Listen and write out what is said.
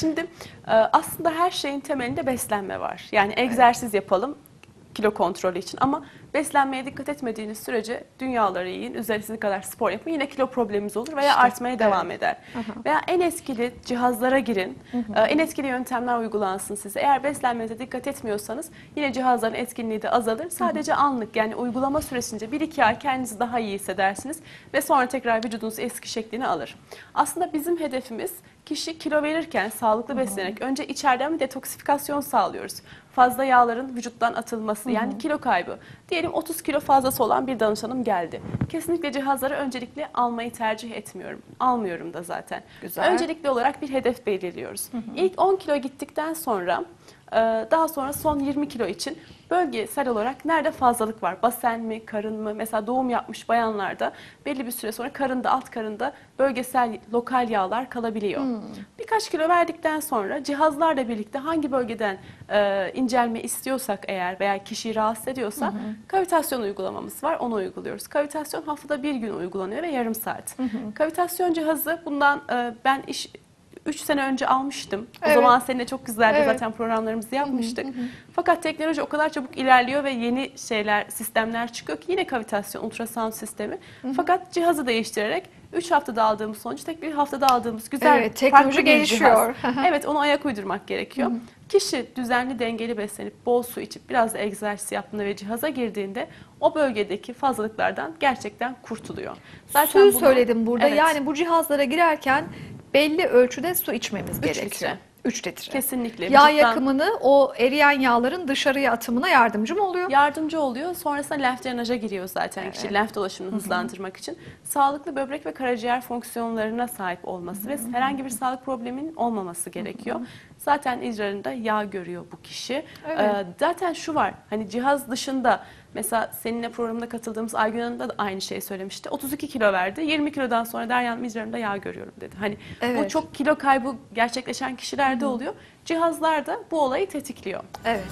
Şimdi e, aslında her şeyin temelinde beslenme var. Yani egzersiz yapalım kilo kontrolü için ama beslenmeye dikkat etmediğiniz sürece dünyaları yiyin, üzerinize kadar spor yapın yine kilo problemimiz olur veya İşte, artmaya devam eder. Veya en etkili cihazlara girin, e, en etkili yöntemler uygulansın size. Eğer beslenmenize dikkat etmiyorsanız yine cihazların etkinliği de azalır. Sadece anlık yani uygulama süresince 1-2 ay kendinizi daha iyi hissedersiniz ve sonra tekrar vücudunuz eski şeklini alır. Aslında bizim hedefimiz kişi kilo verirken sağlıklı beslenerek önce içeriden bir detoksifikasyon sağlıyoruz. Fazla yağların vücuttan atılması yani kilo kaybı. Diyelim 30 kilo fazlası olan bir danışanım geldi. Kesinlikle cihazları öncelikle almayı tercih etmiyorum. Almıyorum da zaten. Güzel. Öncelikli olarak bir hedef belirliyoruz. İlk 10 kilo gittikten sonra daha sonra son 20 kilo için bölgesel olarak nerede fazlalık var? Basen mi, karın mı? Mesela doğum yapmış bayanlarda belli bir süre sonra karında, alt karında bölgesel lokal yağlar kalabiliyor. Birkaç kilo verdikten sonra cihazlarla birlikte hangi bölgeden e, incelme istiyorsak eğer veya kişiyi rahatsız ediyorsa kavitasyon uygulamamız var. Onu uyguluyoruz. Kavitasyon haftada bir gün uygulanıyor ve yarım saat. Kavitasyon cihazı bundan e, ben iş 3 sene önce almıştım. O Evet. zaman seninle çok güzeldi Evet. zaten programlarımızı yapmıştık. Fakat teknoloji o kadar çabuk ilerliyor ve yeni şeyler, sistemler çıkıyor ki yine kavitasyon, ultrasound sistemi. Fakat cihazı değiştirerek 3 haftada aldığımız sonuç tek bir haftada aldığımız güzel Evet, teknoloji gelişiyor. evet onu ayak uydurmak gerekiyor. Kişi düzenli dengeli beslenip bol su içip biraz da egzersiz yaptığında ve cihaza girdiğinde o bölgedeki fazlalıklardan gerçekten kurtuluyor. Suyu bunu- söyledim burada. Evet. Yani bu cihazlara girerken belli ölçüde su içmemiz Üç gerekiyor. litre. 3 litre. Kesinlikle. Yağ Vücuttan- yakımını o eriyen yağların dışarıya atımına yardımcı mı oluyor? yardımcı oluyor. Sonrasında lenf drenaja giriyor zaten kişi lenf dolaşımını hızlandırmak için. Sağlıklı böbrek ve karaciğer fonksiyonlarına sahip olması ve herhangi bir sağlık probleminin olmaması gerekiyor. Zaten idrarında yağ görüyor bu kişi. Evet. Ee, zaten şu var. Hani cihaz dışında mesela seninle programına katıldığımız Aygün Hanım da aynı şeyi söylemişti. 32 kilo verdi. 20 kilodan sonra Derya'nın idrarında yağ görüyorum dedi. Hani bu Evet. çok kilo kaybı gerçekleşen kişilerde oluyor. Cihazlar da bu olayı tetikliyor. Evet.